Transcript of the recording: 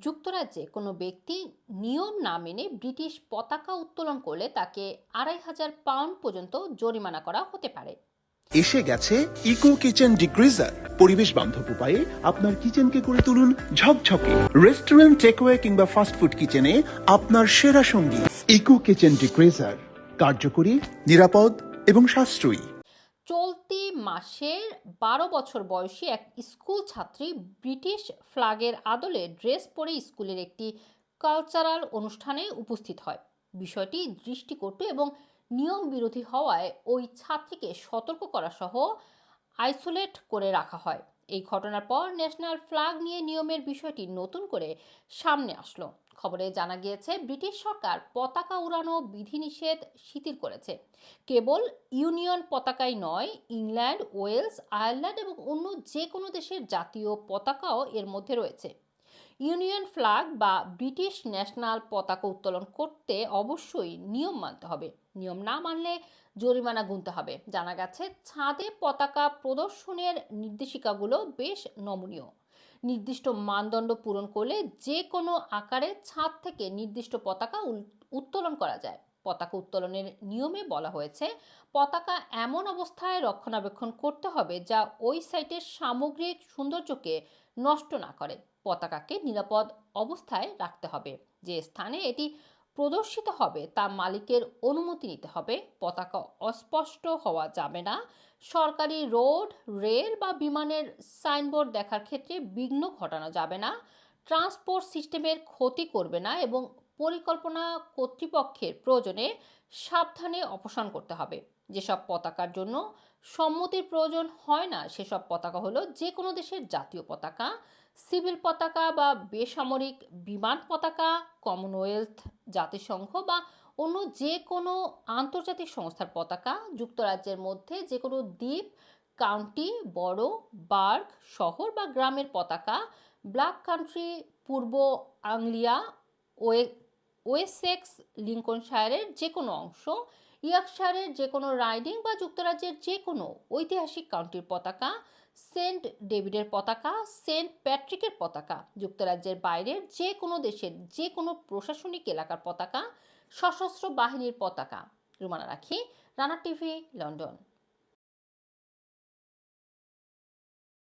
যুক্তরাজ্যে কোনো ব্যক্তি নিয়ম না মেনে ব্রিটিশ পতাকা উত্তোলন করলে তাকে আড়াই হাজার পাউন্ড পর্যন্ত জরিমানা করা হতে পারে। এসে গেছে ইকো কিচেন ডিগ্রিজার। পরিবেশ বান্ধব উপায়ে আপনার কিচেনকে করে তুলুন ঝকঝকে। রেস্টুরেন্ট টেকওয়ে কিংবা ফাস্টফুড কিচেনে আপনার সেরা সঙ্গী ইকো কিচেন ডিগ্রিজার। কার্যকরী নিরাপদ এবং সাশ্রয়ী। চলতি মাসের বারো বছর বয়সী এক স্কুল ছাত্রী ব্রিটিশ ফ্লাগের আদলে ড্রেস পরে স্কুলের একটি কালচারাল অনুষ্ঠানে উপস্থিত হয়। বিষয়টি দৃষ্টিকটু এবং নিয়ম বিরোধী হওয়ায় ওই ছাত্রীকে সতর্ক করা সহ আইসোলেট করে রাখা হয়। এই ঘটনার পর ন্যাশনাল ফ্লাগ নিয়ে নিয়মের বিষয়টি নতুন করে সামনে আসলো। খবরে জানা গিয়েছে, ব্রিটিশ সরকার পতাকা উড়ানো বিধিনিষেধ শিথিল করেছে। কেবল ইউনিয়ন পতাকাই নয়, ইংল্যান্ড, ওয়েলস, আয়ারল্যান্ড এবং অন্য যে কোনো দেশের জাতীয় পতাকাও এর মধ্যে রয়েছে। ইউনিয়ন ফ্ল্যাগ বা ব্রিটিশ ন্যাশনাল পতাকা উত্তোলন করতে অবশ্যই নিয়ম মানতে হবে। নিয়ম না মানলে জরিমানা গুনতে হবে। জানা গেছে, ছাদে পতাকা প্রদর্শনের নির্দেশিকাগুলো বেশ নমনীয়। নির্দিষ্ট মানদণ্ড পূরণ করলে যে কোনো আকারে ছাদ থেকে নির্দিষ্ট পতাকা উত্তোলন করা যায়। পতাকা উত্তোলনের নিয়মে বলা হয়েছে, পতাকা এমন অবস্থায় রক্ষণাবেক্ষণ করতে হবে যা ওই সাইটের সামগ্রিক সৌন্দর্যকে নষ্ট না করে। পতাকাকে নিরাপদ অবস্থায় রাখতে হবে। যে স্থানে এটি প্রদর্শিত হবে, তা মালিকের অনুমতি নিতে হবে। পতাকা অস্পষ্ট হওয়া যাবে না। সরকারি রোড, রেল বা বিমানের সাইনবোর্ড দেখার ক্ষেত্রে বিঘ্ন ঘটানো যাবে না। ট্রান্সপোর্ট সিস্টেমের ক্ষতি করবে না এবং পরিকল্পনা কর্তৃপক্ষের প্রয়োজনে সাবধানে অপসারণ করতে হবে। যেসব পতাকার জন্য সম্মতির প্রয়োজন হয় না, সেসব পতাকা হলো যে কোনো দেশের জাতীয় পতাকা, সিভিল পতাকা বা বেসামরিক বিমান পতাকা, কমনওয়েলথ জাতিসংঘ বা অন্য যে কোনো আন্তর্জাতিক সংস্থার পতাকা, যুক্তরাজ্যের মধ্যে যে কোনো দ্বীপ, কাউন্টি, বড় বার্গ শহর বা গ্রামের পতাকা, ব্ল্যাক কান্ট্রি, পূর্ব আংলিয়া ওয়ে, ওয়েসেক্স, লিঙ্কনশায়ারের যে কোনো অংশ, ইয়র্কশায়ারের যে কোনো রাইডিং বা যুক্তরাজ্যের যে কোনো ঐতিহাসিক কাউন্টির পতাকা, সেন্ট ডেভিডের পতাকা, সেন্ট প্যাট্রিকের পতাকা, যুক্তরাজ্যের বাইরের যে কোনো দেশের যে কোনো প্রশাসনিক এলাকার পতাকা, সশস্ত্র বাহিনীর পতাকা। রুমানা রাখি, রানা টিভি, লন্ডন।